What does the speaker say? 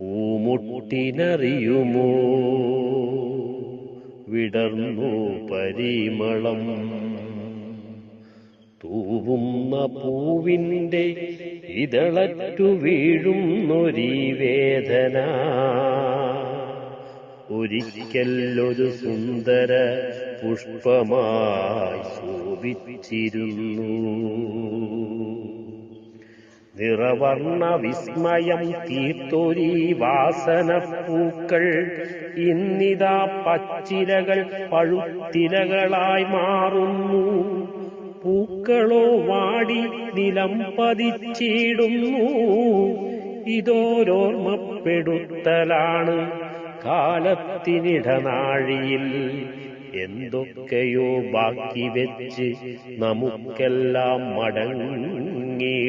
പൂമുട്ടിനറിയുമോ? വിടർന്നു പരിമളം. തൂവുന്ന പൂവിന്റെ ഇതളറ്റു വീഴുന്നൊരീ വേദന. ഒരിക്കലൊരു സുന്ദര പുഷ്പമായി ശോഭിച്ചിരുന്നു. നിറവർണ വിസ്മയം തീർത്തൊരീ വാസനപ്പൂക്കൾ. ഇന്നിതാ പച്ചിലകൾ പഴുത്തിലകളായി മാറുന്നു. പൂക്കളോ വാടി നിലം പതിച്ചിടുന്നു. ഇതോരോർമ്മപ്പെടുത്തലാണ് കാലത്തിനിടനാഴിയിൽ. എന്തൊക്കെയോ ബാക്കി വെച്ച് നമുക്കെല്ലാം മടങ്ങി